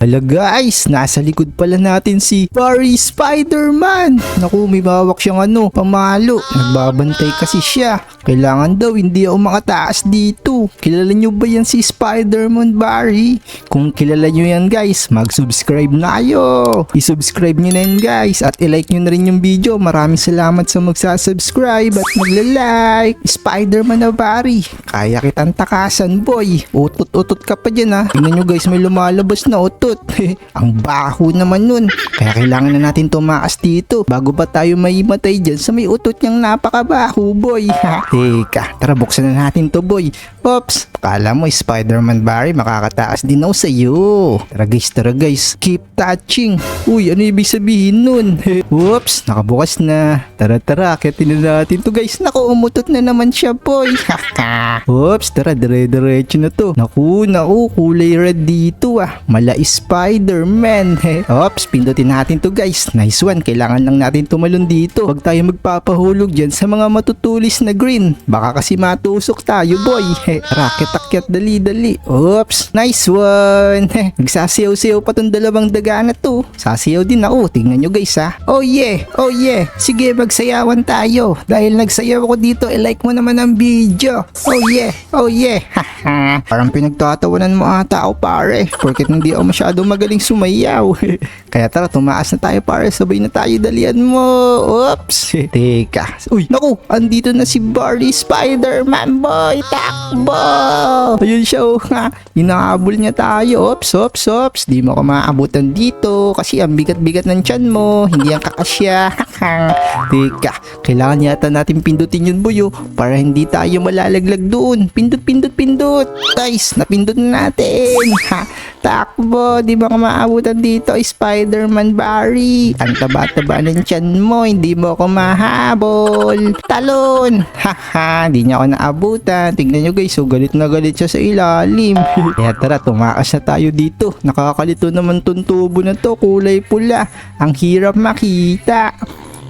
Hala guys, nasa likod pala natin si Barry Spider-Man. Naku, may bawak siyang ano, pamalo. Nagbabantay kasi siya. Kailangan daw hindi ako makataas dito. Kilala nyo ba yan si Spider-Man Barry? Kung kilala nyo yan guys, mag-subscribe na kayo. I-subscribe nyo na yan guys at i-like nyo na rin yung video. Maraming salamat sa magsasubscribe at magla-like. Spider-Man na Barry. Kaya kitang takasan boy. Utot-utot ka pa dyan ha. Tingnan nyo guys, may lumalabas na utot. Ang baho naman nun. Kaya kailangan na natin tumakas dito bago pa tayo maimatay dyan sa may utot niyang napakabaho boy. Teka, tara buksan na natin to boy. Pops, kala mo Spider-Man Barry makakataas din ako sa iyo. Tara guys, tara guys. Keep touching. Uy, ano ibig sabihin nun? Whoops, nakabukas na. Tara tara, akitin na natin to guys. Naku, umutot na naman siya boy. Whoops, tara dire-diretso na to. Naku, naku, kulay red dito ah. Mala Spider-Man. Oops, pindutin natin to guys. Nice one. Kailangan lang natin tumalon dito. Huwag tayo magpapahulog dyan sa mga matutulis na green. Baka kasi matusok tayo boy. Raket akyat dali-dali. Oops, nice one. Nagsasayaw-sayaw pa tong dalawang daga na to. Sasayaw din ako. Tingnan nyo guys ha. Oh yeah, oh yeah. Sige, magsayawan tayo. Dahil nagsayaw ako dito, i-like mo naman ang video. Oh yeah, oh yeah. Parang pinagtatawanan mo ata ako pare. Porket hindi ako masyado magaling sumayaw. Kaya tara, tumaas na tayo pare. Sabay na tayo dalian mo. Oops. Teka. Uy, naku. Andito na si Barley Spider-Man boy. Takbo. Ayun siya oh. Ha. Inahabol niya tayo. Ops, ops, ops. Di mo ako maabutan dito. Kasi ang bigat-bigat ng tiyan mo. Hindi ang kakasya. Teka. Kailangan yata natin pindutin yun boy oh. Para hindi tayo malalaglag doon. Pindot, pindot, pindot. Guys, napindot na natin. Ha. Takbo, di ba ka maabutan dito, Spider-Man Barry? Ang taba-taba ng tiyan mo, hindi mo ako mahabol. Talon! Haha, di niya ako naabutan. Tignan nyo guys, so galit na galit siya sa ilalim. Kaya tara, tumakas na tayo dito. Nakakalito naman tong tubo na to, kulay pula. Ang hirap makita.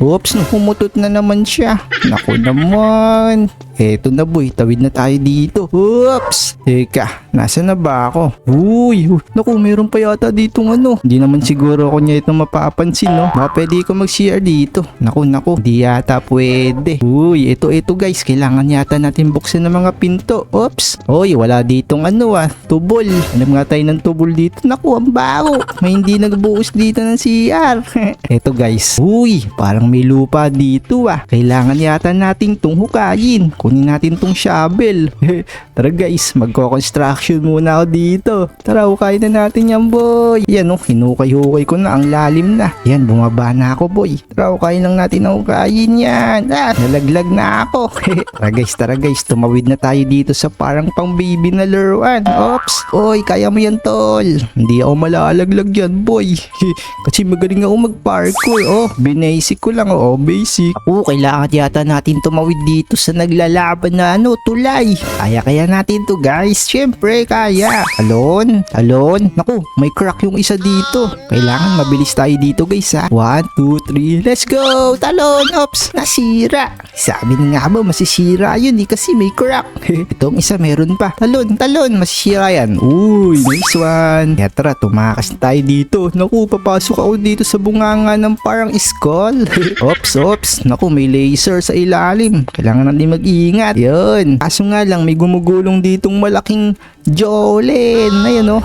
Oops, humutot na naman siya. Naku naman. Eto na boy, tawid na tayo dito. Oops! Teka, nasa na ba ako? Uy, naku, meron pa yata ditong ano. Hindi naman siguro ako niya ito mapapansin, no? Baka pwede ko mag-share dito. Naku, naku, di yata pwede. Uy, ito, ito guys, kailangan yata natin buksan ng mga pinto. Oops! Uy, wala ditong ano ah, tubol. Alam nga tayo ng tubol dito. Naku, ang baho. May hindi nagbuhos dito ng CR. ito guys. Uy, parang may lupa dito ah. Kailangan yata nating tong hukayin. Kunin natin tong shovel. Tara guys, magko-construction muna ako dito. Tara, hukayin na natin yan boy. Yan oh, hinukay-hukay ko na. Ang lalim na. Yan, bumaba na ako boy. Tara, hukayin lang natin ang hukayin yan. Ah, nalaglag na ako. tara guys, tara guys. Tumawid na tayo dito sa parang pang baby na laruan. Ops. Oy, kaya mo yan tol. Hindi ako malalaglag yan boy. Kasi magaling ako mag-parkour. Oh, binasic ko lang. Oh, basic. Oo, kailangan yata natin tumawid dito sa naglalaban na ano, tulay. Kaya kaya natin to guys. Siyempre, kaya. Talon, talon. Naku, may crack yung isa dito. Kailangan mabilis tayo dito guys ha. One, two, three. Let's go! Talon! Ops! Nasira! Sabi nga ba, masisira yun eh kasi may crack. Itong isa meron pa. Talon, talon, masisira yan. Uy, nice one. Kaya tara, tumakas tayo dito. Naku, papasok ako dito sa bunganga ng parang skull. ops, ops. Naku, may laser sa ilalim. Kailangan natin mag-iingat. Yun. Kaso nga lang, may gumugulong ditong malaking Jolen. Ayun oh.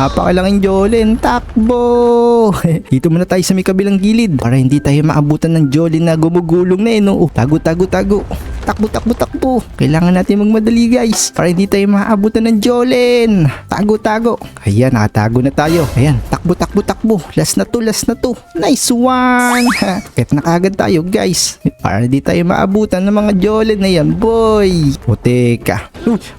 Napakalaking Jolen. Takbo. dito muna tayo sa may kabilang gilid. Para hindi tayo maabutan ng Jolen na gumugulong na yun. Oh. Tago, tago, tago. Takbo, takbo, takbo. Kailangan natin magmadali guys. Para hindi tayo maabutan ng Jolen. Tago, tago. Ayan, nakatago na tayo. Ayan, takbo, takbo, takbo. Last na to, last na to. Nice one. Kahit na kagad tayo guys. Para hindi tayo maabutan ng mga Jolen na yan, boy. O teka.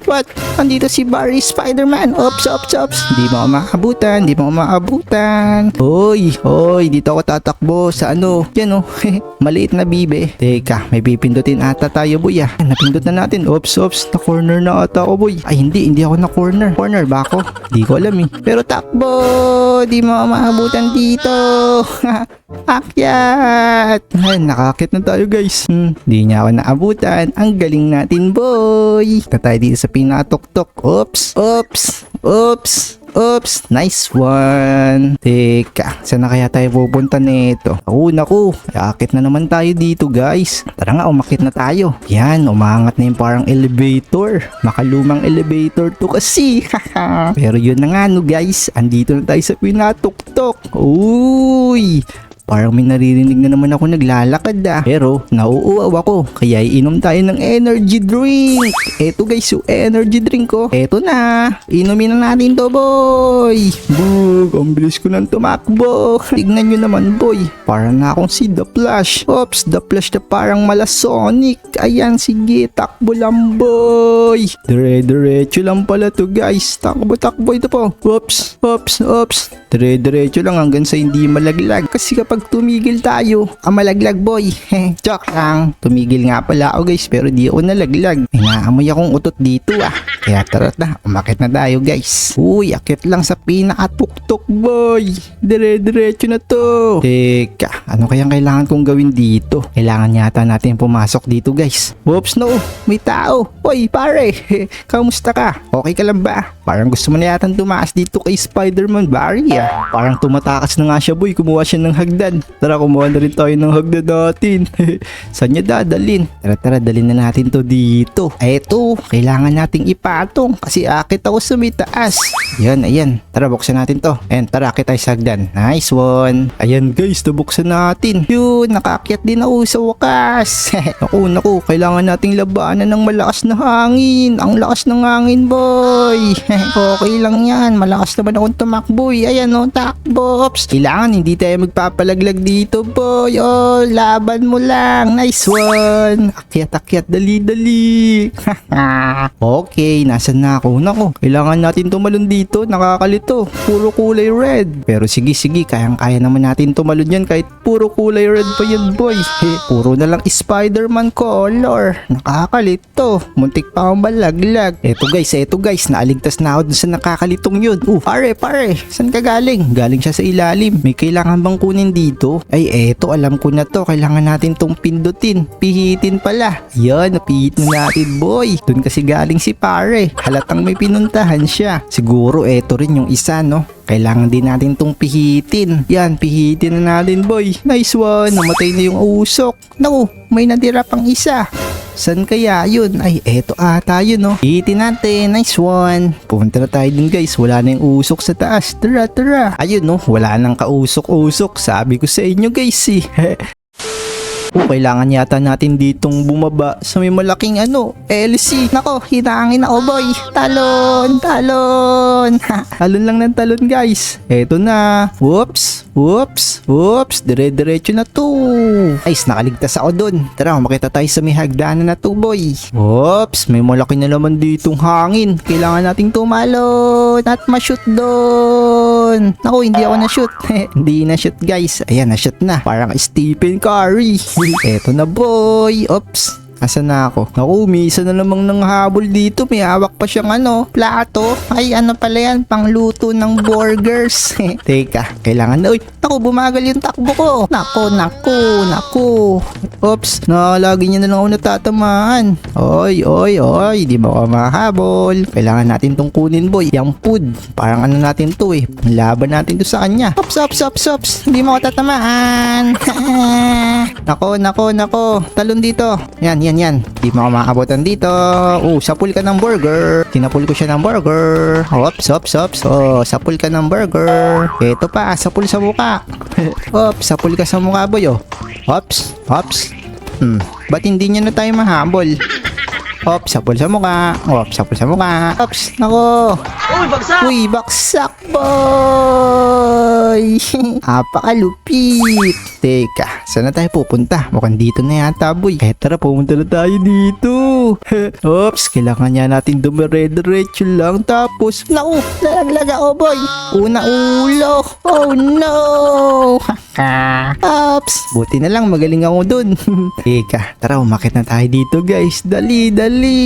What? Andito si Barry Spider-Man. Ops, ops, ops. Hindi mo ako maabutan. Hindi mo ako maabutan. Hoy, hoy. Dito ako tatakbo sa ano. Yan oh. Maliit na bibe. Teka, may pipindutin ata tayo boy ah. Napindot na natin. Ops, ops. Na corner na ata ako boy. Ay hindi, hindi ako na corner. Corner ba ako? Hindi ko alam eh. Pero takbo. Di mo maabutan dito. Akyat. Ay, nakakit na tayo guys. Hmm, di niya ako naabutan. Ang galing natin boy. Na tayo dito sa pinatok-tok. Oops, oops, oops. Oops, nice one. Teka, saan na kaya tayo pupunta nito? Oo, naku, akit na naman tayo dito guys. Tara nga, umakit na tayo. Yan, umangat na yung parang elevator. Makalumang elevator to kasi. Pero yun na nga no guys, andito na tayo sa pinatuktok. Uy, Parang may naririnig na naman ako naglalakad ah. Pero nauuaw ako. Kaya iinom tayo ng energy drink. Eto guys yung energy drink ko. Eto na. Inumin na natin to boy. Bug, ang bilis ko nang tumakbo. Tignan nyo naman boy. Parang na akong si The Flash. Oops, The Flash na parang mala Sonic. Ayan sige, takbo lang boy. Dire-diretso lang pala to guys. Takbo-takbo ito po. Oops, oops, oops. Dire-diretso lang hanggang sa hindi malaglag. Kasi kapag tumigil tayo, ang boy. Joke lang. Tumigil nga pala ako guys pero di ako nalaglag. May naamoy akong utot dito ah. Kaya tara na, umakit na tayo guys. Uy, akit lang sa pinakatuktok boy. Dire-diretso na to. Teka, ano kayang kailangan kong gawin dito? Kailangan yata natin pumasok dito guys. Oops no, may tao. Uy pare, kamusta ka? Okay ka lang ba? Parang gusto mo na yata tumaas dito kay Spider-Man Barry ah. Parang tumatakas na nga siya boy, kumuha siya ng hagdan. Tara, kumuha na rin tayo ng hagdan natin. Saan niya dadalin? Tara, tara, dalhin na natin to dito. Eto, kailangan nating ipatong kasi akit ako sa may taas. Yan, ayan. Tara, buksan natin to. Ayan, tara, akit tayo sa hagdan. Nice one. Ayan guys, nabuksan natin. Yun, nakaakyat din ako sa wakas. naku, naku, kailangan nating labanan ng malakas na hangin. Ang lakas ng hangin, boy. okay lang yan. Malakas naman akong tumakbo. eh. Ayan, oh, takbo. Ops. Kailangan hindi tayo magpapalaglag dito, boy. Oh, laban mo lang. Nice one. Akyat, akyat. Dali, dali. okay, nasan na ako? Naku, kailangan natin tumalon dito. Nakakalito. Puro kulay red. Pero sige, sige. Kayang-kaya naman natin tumalon yan kahit puro kulay red pa yan, boy. Eh, puro na lang Spider-Man color. Nakakalito. Muntik pa akong balaglag. Eto guys, eto guys. Naaligtas na ako dun sa nakakalitong yun. Uh, pare, pare. Saan ka galing? Galing siya sa ilalim. May kailangan bang kunin dito? Ay, eto. Alam ko na to. Kailangan natin tong pindutin. Pihitin pala. Yan, napihit na natin, boy. Dun kasi galing si pare. Halatang may pinuntahan siya. Siguro eto rin yung isa, no? Kailangan din natin tong pihitin. Yan, pihitin na natin, boy. Nice one. Namatay na yung usok. Naku, may natira pang isa. San kaya yun? Ay, eto ata yun, no? Pihitin natin. Nice one. Pumunta na tayo dun, guys. Wala na yung usok sa taas. Tara, tara. Ayun, no? Wala nang kausok-usok. Sabi ko sa inyo, guys, eh. Oh, kailangan yata natin ditong bumaba sa may malaking ano, LC. Nako, hinangin ako boy. Talon, talon. talon lang ng talon guys. Eto na. Whoops, whoops, whoops. Dire-diretso na to. Guys, nakaligtas ako dun. Tara, makita tayo sa may hagdanan na to boy. Whoops, may malaki na naman ditong hangin. Kailangan nating tumalon at ma-shoot doon. Naku, hindi ako na-shoot. hindi na-shoot guys. Ayan, na-shoot na. Parang Stephen Curry. Eto na boy. Oops. Asa na ako? Naku, may isa na namang nang habol dito. May hawak pa siyang ano, plato. Ay, ano pala yan? Pangluto ng burgers. Teka, kailangan na. Uy, naku, bumagal yung takbo ko. Naku, naku, naku. Oops, na lagi niya na lang ako natatamaan. Oy, oy, oy, di ba ako mahabol? Kailangan natin tong kunin, boy. Yung food. Parang ano natin to eh. Laban natin to sa kanya. Ops, ops, ops, ops. Hindi mo ako tatamaan. nako, nako, nako. Talon dito. Yan, yan, yan. Di mo ako makakabutan dito. Oh, sapul ka ng burger. Tinapul ko siya ng burger. Ops, ops, ops. Oh, sapul ka ng burger. Ito pa, sapul sa muka. ops, sapul ka sa mukha, boy, oh. Ops, ops. Hmm, ba't hindi niya na tayo mahabol? Ops, sapul sa mukha. Ops, sapul sa mukha. Ops, nako. Uy, bagsak! Uy, baksak boy! Apakalupit! Teka, saan na tayo pupunta? Mukhang dito na yata boy. Eh tara, pumunta na tayo dito. Oops, kailangan niya natin dumire-diretso lang. Tapos, naku, nalaglag ako boy. Una ulo. Oh no! Ops! Buti na lang magaling ako dun. Eka, tara umakit na tayo dito guys. Dali, dali!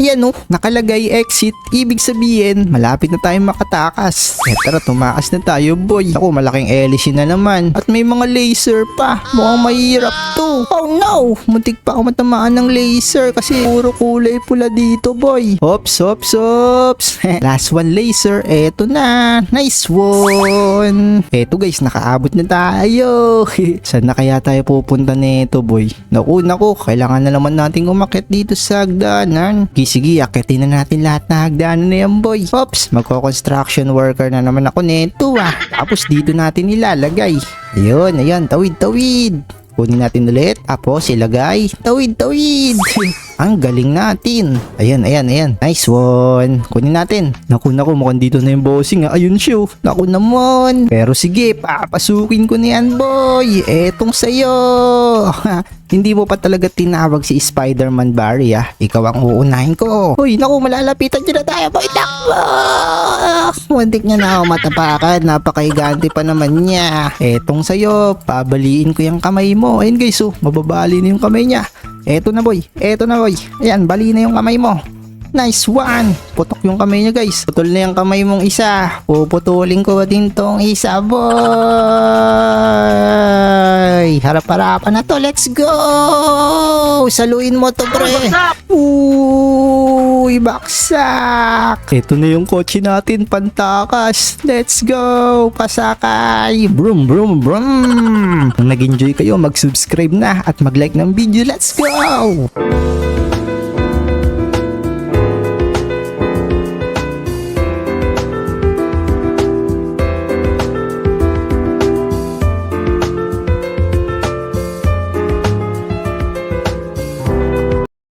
Yan oh, nakalagay exit. Ibig sabihin, malapit na tayo makatakas. Eh tara, tumakas na tayo boy. Ako, malaking LC na naman. At may mga laser pa. Mukhang mahirap to. Oh no! Muntik pa ako matamaan ng laser kasi puro kulay pula dito boy. Ops, ops, ops. Last one laser. Eto na. Nice one. Eto guys, nakaabot na tayo. Saan na kaya tayo pupunta nito boy? Naku, naku. Kailangan na naman nating umakit dito sa hagdanan. Sige. Akitin na natin lahat na hagdanan na yan boy. Ops, magko-construction worker na naman ako nito ah. Tapos dito natin ilalagay. Ayun, ayun. Tawid, tawid. Kunin natin ulit. Tapos ilagay. Tawid, tawid. Ang galing natin. Ayan, ayan, ayan. Nice one. Kunin natin. Naku, naku, mukhang dito na yung bossing. ah. Ayun siya. oh. Naku naman. Pero sige, papasukin ko na yan, boy. Etong sa'yo. Hindi mo pa talaga tinawag si Spider-Man Barry, ah. Ikaw ang uunahin ko. Uy, naku, malalapitan niyo na tayo, boy. Takbo! Muntik niya na ako matapakan. Napakaigante pa naman niya. Etong sa'yo, pabaliin ko yung kamay mo. Ayun guys, oh, mababali na yung kamay niya. Eto na boy, eto na boy. Ayan, bali na yung kamay mo. Nice one! Putok yung kamay niya guys. Putol na yung kamay mong isa. Puputulin ko din tong isa boy. Harap-harapan na to. Let's go! Saluin mo to pre. Uy, baksak! Ito na yung kotse natin, pantakas. Let's go! Pasakay! Brum, brum, brum! Kung nag-enjoy kayo, mag-subscribe na at mag-like ng video. Let's go!